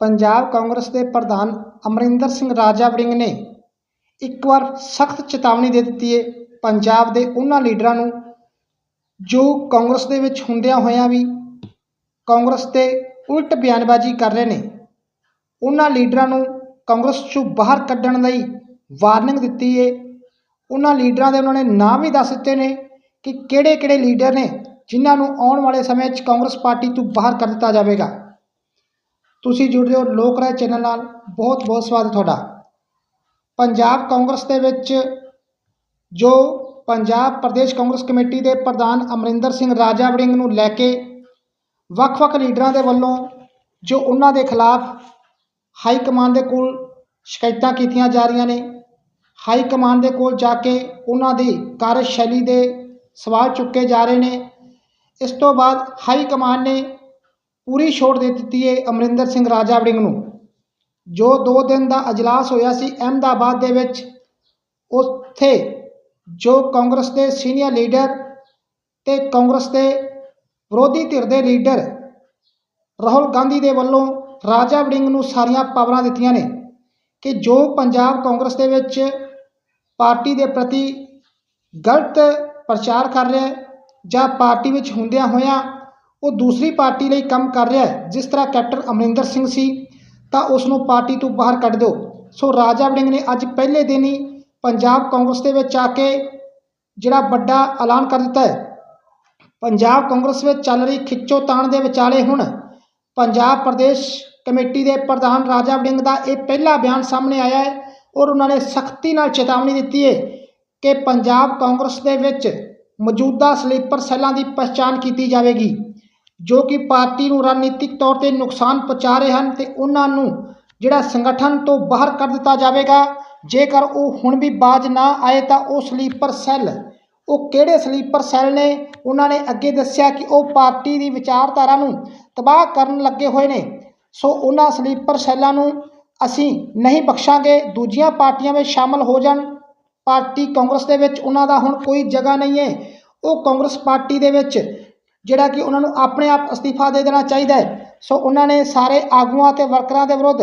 ਪੰਜਾਬ ਕਾਂਗਰਸ ਦੇ ਪ੍ਰਧਾਨ ਅਮਰਿੰਦਰ ਸਿੰਘ ਰਾਜਾ ਵੜਿੰਗ ਨੇ ਇੱਕ ਵਾਰ ਸਖਤ ਚੇਤਾਵਨੀ ਦੇ ਦਿੱਤੀ ਹੈ। ਪੰਜਾਬ ਦੇ ਉਹਨਾਂ ਲੀਡਰਾਂ ਨੂੰ ਜੋ ਕਾਂਗਰਸ ਦੇ ਵਿੱਚ ਹੁੰਦਿਆਂ ਹੋਇਆਂ ਵੀ ਕਾਂਗਰਸ ਤੇ ਉਲਟ ਬਿਆਨਬਾਜ਼ੀ ਕਰ ਰਹੇ ਨੇ, ਉਹਨਾਂ ਲੀਡਰਾਂ ਨੂੰ ਕਾਂਗਰਸ ਚੋਂ ਬਾਹਰ ਕੱਢਣ ਲਈ ਵਾਰਨਿੰਗ ਦਿੱਤੀ ਹੈ। ਉਹਨਾਂ ਲੀਡਰਾਂ ਦੇ ਉਹਨਾਂ ਨੇ ਨਾਮ ਵੀ ਦੱਸ ਦਿੱਤੇ ਨੇ ਕਿ ਕਿਹੜੇ ਕਿਹੜੇ ਲੀਡਰ ਨੇ ਜਿਨ੍ਹਾਂ ਨੂੰ ਆਉਣ ਵਾਲੇ ਸਮੇਂ 'ਚ ਕਾਂਗਰਸ ਪਾਰਟੀ ਤੋਂ ਬਾਹਰ ਕਰ ਦਿੱਤਾ ਜਾਵੇਗਾ। ਤੁਸੀਂ ਜੁੜ ਰਹੇ ਹੋ ਲੋਕ ਰਾਏ ਚੈਨਲ ਨਾਲ। ਬਹੁਤ ਬਹੁਤ ਸਵਾਗਤ ਤੁਹਾਡਾ। ਪੰਜਾਬ ਕਾਂਗਰਸ ਦੇ ਵਿੱਚ ਜੋ ਪੰਜਾਬ ਪ੍ਰਦੇਸ਼ ਕਾਂਗਰਸ ਕਮੇਟੀ ਦੇ ਪ੍ਰਧਾਨ ਅਮਰਿੰਦਰ ਸਿੰਘ ਰਾਜਾ ਵੜਿੰਗ ਨੂੰ ਲੈ ਕੇ ਵੱਖ-ਵੱਖ ਲੀਡਰਾਂ ਦੇ ਵੱਲੋਂ ਜੋ ਉਹਨਾਂ ਦੇ ਖਿਲਾਫ ਹਾਈ ਕਮਾਂਡ ਦੇ ਕੋਲ ਸ਼ਿਕਾਇਤਾਂ ਕੀਤੀਆਂ ਜਾ ਰਹੀਆਂ ਨੇ, ਹਾਈ ਕਮਾਂਡ ਦੇ ਕੋਲ ਜਾ ਕੇ ਉਹਨਾਂ ਦੀ ਕਾਰਜਸ਼ੈਲੀ ਦੇ ਸਵਾਲ ਚੁੱਕੇ ਜਾ ਰਹੇ ਨੇ। ਇਸ ਤੋਂ ਬਾਅਦ ਹਾਈ ਕਮਾਂਡ ਨੇ ਪੂਰੀ ਛੋਟ ਦੇ ਦਿੱਤੀ ਹੈ ਅਮਰਿੰਦਰ ਸਿੰਘ ਰਾਜਾ ਵੜਿੰਗ ਨੂੰ। ਜੋ 2 ਦਿਨ ਦਾ ਅਜਲਾਸ ਹੋਇਆ ਸੀ ਅਹਿਮਦਾਬਾਦ ਦੇ ਵਿੱਚ, ਉੱਥੇ ਜੋ ਕਾਂਗਰਸ ਦੇ ਸੀਨੀਅਰ ਲੀਡਰ ਤੇ ਕਾਂਗਰਸ ਦੇ ਵਿਰੋਧੀ ਧਿਰ ਦੇ ਲੀਡਰ ਰਾਹੁਲ ਗਾਂਧੀ ਦੇ ਵੱਲੋਂ ਰਾਜਾ ਵੜਿੰਗ ਨੂੰ ਸਾਰੀਆਂ ਪਾਵਰਾਂ ਦਿੱਤੀਆਂ ਨੇ ਕਿ ਜੋ ਪੰਜਾਬ ਕਾਂਗਰਸ ਦੇ ਵਿੱਚ ਪਾਰਟੀ ਦੇ ਪ੍ਰਤੀ ਗਲਤ ਪ੍ਰਚਾਰ ਕਰ ਰਿਹਾ ਜਾਂ ਪਾਰਟੀ ਵਿੱਚ ਹੁੰਦਿਆਂ ਹੋਇਆਂ ਉਹ ਦੂਸਰੀ ਪਾਰਟੀ ਲਈ ਕੰਮ ਕਰ ਰਿਹਾ ਹੈ, ਜਿਸ ਤਰ੍ਹਾਂ ਕੈਪਟਨ ਅਮਰਿੰਦਰ ਸਿੰਘ ਸੀ, ਤਾਂ ਉਸ ਨੂੰ ਪਾਰਟੀ ਤੋਂ ਬਾਹਰ ਕੱਢ ਦਿਓ। ਸੋ ਰਾਜਾ ਵੜਿੰਗ ਨੇ ਅੱਜ ਪਹਿਲੇ ਦਿਨ ਹੀ ਪੰਜਾਬ ਕਾਂਗਰਸ ਦੇ ਵਿੱਚ ਆ ਕੇ ਜਿਹੜਾ ਵੱਡਾ ਐਲਾਨ ਕਰ ਦਿੱਤਾ ਹੈ। ਪੰਜਾਬ ਕਾਂਗਰਸ ਵਿੱਚ ਚੱਲ ਰਹੀ ਖਿੱਚੋ ਤਾਣ ਦੇ ਵਿਚਾਲੇ ਹੁਣ ਪੰਜਾਬ ਪ੍ਰਦੇਸ਼ ਕਮੇਟੀ ਦੇ ਪ੍ਰਧਾਨ ਰਾਜਾ ਵੜਿੰਗ ਦਾ ਇਹ ਪਹਿਲਾ ਬਿਆਨ ਸਾਹਮਣੇ ਆਇਆ ਹੈ ਔਰ ਉਹਨਾਂ ਨੇ ਸਖਤੀ ਨਾਲ ਚੇਤਾਵਨੀ ਦਿੱਤੀ ਹੈ ਕਿ ਪੰਜਾਬ ਕਾਂਗਰਸ ਦੇ ਵਿੱਚ ਮੌਜੂਦਾ ਸਲੀਪਰ ਸੈੱਲਾਂ ਦੀ ਪਛਾਣ ਕੀਤੀ ਜਾਵੇਗੀ। ਜੋ ਕਿ ਪਾਰਟੀ ਨੂੰ ਰਣਨੀਤਿਕ ਤੌਰ ਤੇ ਨੁਕਸਾਨ ਪਹੁੰਚਾ ਰਹੇ ਹਨ ਤੇ ਉਹਨਾਂ ਨੂੰ ਜਿਹੜਾ ਸੰਗਠਨ ਤੋਂ ਬਾਹਰ ਕਰ ਦਿੱਤਾ ਜਾਵੇਗਾ, ਜੇਕਰ ਉਹ ਹੁਣ ਵੀ ਬਾਜ ਨਾ ਆਏ ਤਾਂ ਉਹ ਸਲੀਪਰ ਸੈੱਲ। ਉਹ ਕਿਹੜੇ ਸਲੀਪਰ ਸੈੱਲ ਨੇ? ਉਹਨਾਂ ਨੇ ਅੱਗੇ ਦੱਸਿਆ ਕਿ ਉਹ ਪਾਰਟੀ ਦੀ ਵਿਚਾਰਧਾਰਾ ਨੂੰ ਤਬਾਹ ਕਰਨ ਲੱਗੇ ਹੋਏ ਨੇ। ਸੋ ਉਹਨਾਂ ਸਲੀਪਰ ਸੈੱਲਾਂ ਨੂੰ ਅਸੀਂ ਨਹੀਂ ਬਖਸ਼ਾਂਗੇ, ਦੂਜੀਆਂ ਪਾਰਟੀਆਂ ਵਿੱਚ ਸ਼ਾਮਲ ਹੋ ਜਾਣ। ਪਾਰਟੀ ਕਾਂਗਰਸ ਦੇ ਵਿੱਚ ਉਹਨਾਂ ਦਾ ਹੁਣ ਕੋਈ ਜਗ੍ਹਾ ਨਹੀਂ ਹੈ। ਉਹ ਕਾਂਗਰਸ ਪਾਰਟੀ ਦੇ ਵਿੱਚ ਜਿਹੜਾ ਕਿ ਉਹਨਾਂ ਨੂੰ ਆਪਣੇ ਆਪ ਅਸਤੀਫਾ ਦੇ ਦੇਣਾ ਚਾਹੀਦਾ ਹੈ। ਸੋ ਉਹਨਾਂ ਨੇ ਸਾਰੇ ਆਗੂਆਂ ਤੇ ਵਰਕਰਾਂ ਦੇ ਵਿਰੁੱਧ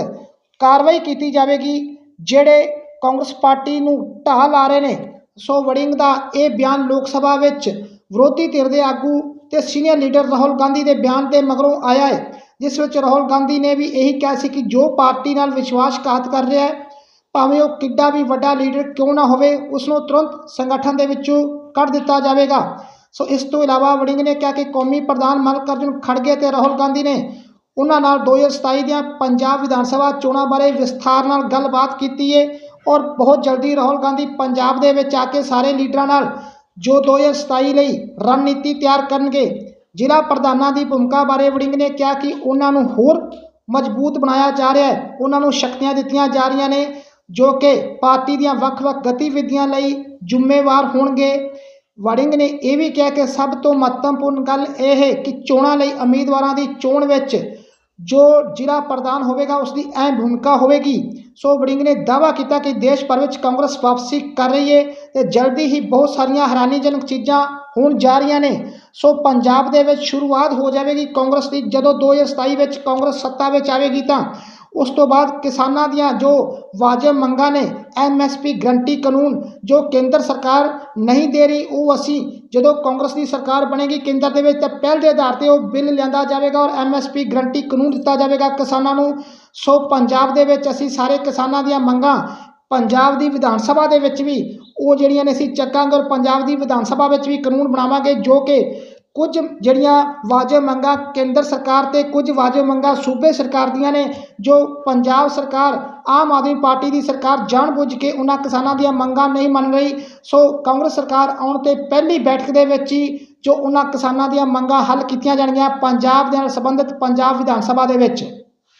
ਕਾਰਵਾਈ ਕੀਤੀ ਜਾਵੇਗੀ, ਜਿਹੜੇ ਕਾਂਗਰਸ ਪਾਰਟੀ ਨੂੰ ਢਾਹ ਲਾ ਰਹੇ ਨੇ। ਸੋ ਵੜਿੰਗ ਦਾ ਇਹ ਬਿਆਨ ਲੋਕ ਸਭਾ ਵਿੱਚ ਵਿਰੋਧੀ ਧਿਰ ਦੇ ਆਗੂ ਤੇ ਸੀਨੀਅਰ ਲੀਡਰ ਰਾਹੁਲ ਗਾਂਧੀ ਦੇ ਬਿਆਨ ਦੇ ਮਗਰੋਂ ਆਇਆ ਹੈ। ਜਿਸ ਵਿੱਚ ਰਾਹੁਲ ਗਾਂਧੀ ਨੇ ਵੀ ਇਹੀ ਕਿਹਾ ਸੀ ਕਿ ਜੋ ਪਾਰਟੀ ਨਾਲ ਵਿਸ਼ਵਾਸਘਾਤ ਕਰ ਰਿਹਾ ਹੈ, ਭਾਵੇਂ ਉਹ ਕਿੱਡਾ ਵੀ ਵੱਡਾ ਲੀਡਰ ਕਿਉਂ ਨਾ ਹੋਵੇ ਉਸ ਨੂੰ ਤੁਰੰਤ ਸੰਗਠਨ ਦੇ ਵਿੱਚੋਂ ਕੱਢ ਦਿੱਤਾ ਜਾਵੇਗਾ। ਸੋ ਇਸ ਤੋਂ ਇਲਾਵਾ ਵੜਿੰਗ ਨੇ ਕਿਹਾ ਕਿ ਕੌਮੀ ਪ੍ਰਧਾਨ ਮੱਲਕਾਰਜੁਨ ਖੜਗੇ ਤੇ ਰਾਹੁਲ ਗਾਂਧੀ ਨੇ ਉਹਨਾਂ ਨਾਲ 2027 ਦੀਆਂ ਪੰਜਾਬ ਵਿਧਾਨ ਸਭਾ ਚੋਣਾਂ ਬਾਰੇ ਵਿਸਥਾਰ ਨਾਲ ਗੱਲਬਾਤ ਕੀਤੀ ਹੈ ਔਰ ਬਹੁਤ ਜਲਦੀ ਰਾਹੁਲ ਗਾਂਧੀ ਪੰਜਾਬ ਦੇ ਵਿੱਚ ਆ ਕੇ ਸਾਰੇ ਲੀਡਰਾਂ ਨਾਲ ਜੋ 2027 ਲਈ ਰਣਨੀਤੀ ਤਿਆਰ ਕਰਨਗੇ, ਜ਼ਿਲ੍ਹਾ ਪ੍ਰਧਾਨਾਂ ਦੀ ਭੂਮਿਕਾ ਬਾਰੇ ਵੜਿੰਗ ਨੇ ਕਿਹਾ ਕਿ ਉਹਨਾਂ ਨੂੰ ਹੋਰ ਮਜ਼ਬੂਤ ਬਣਾਇਆ ਜਾ ਰਿਹਾ ਹੈ। ਉਹਨਾਂ ਨੂੰ ਸ਼ਕਤੀਆਂ ਦਿੱਤੀਆਂ ਜਾ ਰਹੀਆਂ ਨੇ ਜੋ ਕਿ ਪਾਰਟੀ ਦੀਆਂ ਵੱਖ-ਵੱਖ ਗਤੀਵਿਧੀਆਂ ਲਈ ਜ਼ਿੰਮੇਵਾਰ ਹੋਣਗੇ। ਵੜਿੰਗ ਨੇ ਇਹ ਵੀ ਕਿਹਾ ਕਿ ਸਭ ਤੋਂ ਮਹੱਤਵਪੂਰਨ ਗੱਲ ਇਹ ਹੈ ਕਿ ਚੋਣਾਂ ਲਈ ਉਮੀਦਵਾਰਾਂ ਦੀ ਚੋਣ ਵਿੱਚ ਜੋ ਜ਼ਿਲ੍ਹਾ ਪ੍ਰਧਾਨ ਹੋਵੇਗਾ ਉਸ ਦੀ ਅਹਿਮ ਭੂਮਿਕਾ ਹੋਵੇਗੀ। ਸੋ ਵੜਿੰਗ ਨੇ ਦਾਅਵਾ ਕੀਤਾ ਕਿ ਦੇਸ਼ ਭਰ ਵਿੱਚ ਕਾਂਗਰਸ ਵਾਪਸੀ ਕਰ ਰਹੀ ਹੈ ਤੇ ਜਲਦੀ ਹੀ ਬਹੁਤ ਸਾਰੀਆਂ ਹੈਰਾਨੀਜਨਕ ਚੀਜ਼ਾਂ ਹੋਣ ਜਾ ਰਹੀਆਂ ਨੇ। ਸੋ ਪੰਜਾਬ ਦੇ ਵਿੱਚ ਸ਼ੁਰੂਆਤ ਹੋ ਜਾਵੇਗੀ ਕਾਂਗਰਸ ਦੀ। ਜਦੋਂ 2027 ਵਿੱਚ ਕਾਂਗਰਸ ਸੱਤਾ ਵਿੱਚ ਆਵੇਗੀ ਤਾਂ ਉਸ ਤੋਂ ਬਾਅਦ ਕਿਸਾਨਾਂ ਦੀਆਂ ਜੋ ਵਾਜਬ ਮੰਗਾਂ ਨੇ ਐਮਐਸਪੀ ਗਰੰਟੀ ਕਾਨੂੰਨ ਜੋ ਕੇਂਦਰ ਸਰਕਾਰ ਨਹੀਂ ਦੇ ਰਹੀ, ਉਹ ਅਸੀਂ ਜਦੋਂ ਕਾਂਗਰਸ ਦੀ ਸਰਕਾਰ ਬਣੇਗੀ ਕੇਂਦਰ ਦੇ ਵਿੱਚ, ਤਾਂ ਪਹਿਲ ਦੇ ਆਧਾਰ ਤੇ ਉਹ ਬਿੱਲ ਲਿਆਂਦਾ ਜਾਵੇਗਾ ਔਰ ਐਮਐਸਪੀ ਗਰੰਟੀ ਕਾਨੂੰਨ ਦਿੱਤਾ ਜਾਵੇਗਾ ਕਿਸਾਨਾਂ ਨੂੰ। ਸੋ ਪੰਜਾਬ ਦੇ ਵਿੱਚ ਅਸੀਂ ਸਾਰੇ ਕਿਸਾਨਾਂ ਦੀਆਂ ਮੰਗਾਂ ਪੰਜਾਬ ਦੀ ਵਿਧਾਨ ਸਭਾ ਦੇ ਵਿੱਚ ਵੀ, ਉਹ ਜਿਹੜੀਆਂ ਨੇ ਅਸੀਂ ਚੱਕਾਂਗੇ ਔਰ ਪੰਜਾਬ ਦੀ ਵਿਧਾਨ ਸਭਾ ਵਿੱਚ ਵੀ ਕਾਨੂੰਨ ਬਣਾਵਾਂਗੇ, ਜੋ ਕਿ ਕੁਝ ਜਿਹੜੀਆਂ ਵਾਜਬ ਮੰਗਾਂ ਕੇਂਦਰ ਸਰਕਾਰ ਤੇ ਕੁਝ ਵਾਜਬ ਮੰਗਾਂ ਸੂਬੇ ਸਰਕਾਰ ਦੀਆਂ ਨੇ, ਜੋ ਪੰਜਾਬ ਸਰਕਾਰ, ਆਮ ਆਦਮੀ ਪਾਰਟੀ ਦੀ ਸਰਕਾਰ ਜਾਣਬੁੱਝ ਕੇ ਉਹਨਾਂ ਕਿਸਾਨਾਂ ਦੀਆਂ ਮੰਗਾਂ ਨਹੀਂ ਮੰਨ ਰਹੀ, ਸੋ ਕਾਂਗਰਸ ਸਰਕਾਰ ਆਉਣ ਤੇ ਪਹਿਲੀ ਬੈਠਕ ਦੇ ਵਿੱਚ ਹੀ ਜੋ ਉਹਨਾਂ ਕਿਸਾਨਾਂ ਦੀਆਂ ਮੰਗਾਂ ਹੱਲ ਕੀਤੀਆਂ ਜਾਣਗੀਆਂ ਪੰਜਾਬ ਦੇ ਨਾਲ ਸੰਬੰਧਿਤ ਪੰਜਾਬ ਵਿਧਾਨ ਸਭਾ ਦੇ ਵਿੱਚ।